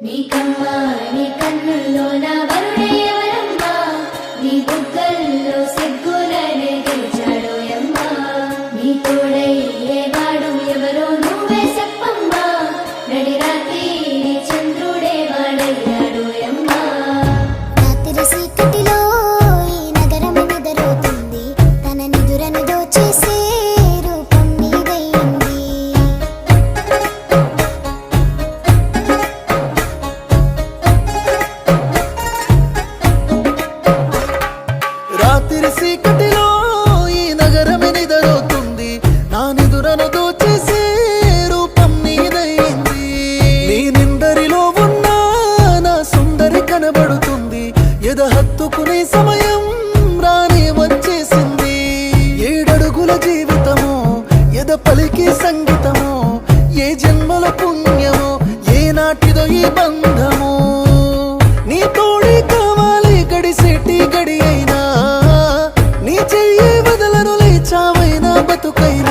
నీకమ్మ నీ కన్నుల్లో నా వరుడే వరమ్మ నీ బుగ్గల్లో పుణ్యము ఏనాటిదో ఈ బంధము. నీ తోడి కావాలి గడిసేటి గడి అయినా నీ చెయ్యి వదలను లేచావైనా బతుకైనా.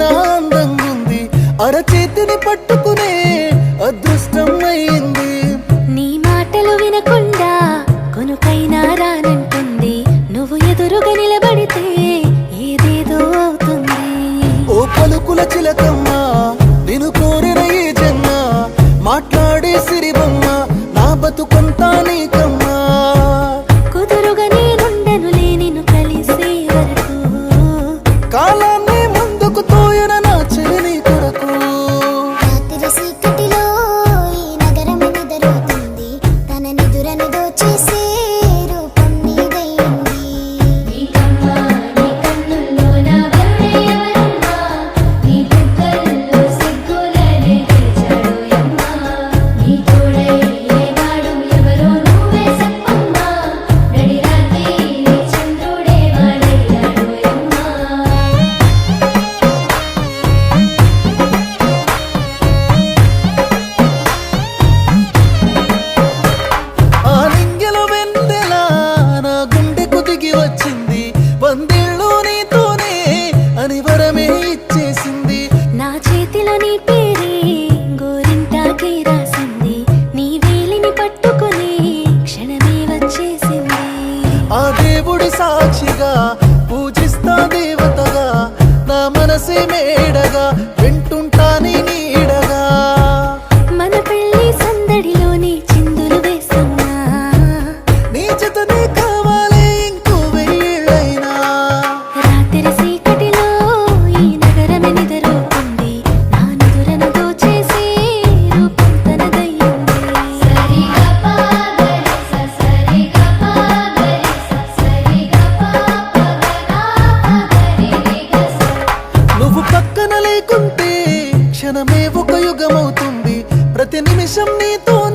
చూసినా అరచేతిని పట్టుకునే అదృష్టం అయింది. నీ మాటలు వినకుండా కొనుకైనా రానంటుంది. నువ్వు ఎదురుగా నిలబడితే ఏదేదో అవుతుంది. ఓ పలుకుల చిలకమ్మ నేను కోరిన ఏ జన్మ మాట్లాడే సిరిబమ్మ నా బతుకంతా నీకమ్మ. నా చేతిలో నీ పేరే రాసింది. నీ వేలిని పట్టుకుని క్షణమే వచ్చేసింది. ఆ దేవుడు సాక్షిగా పూజిస్తా దేవతగా నా మనసే మేడగా ప్రతి నిమిషం నీతో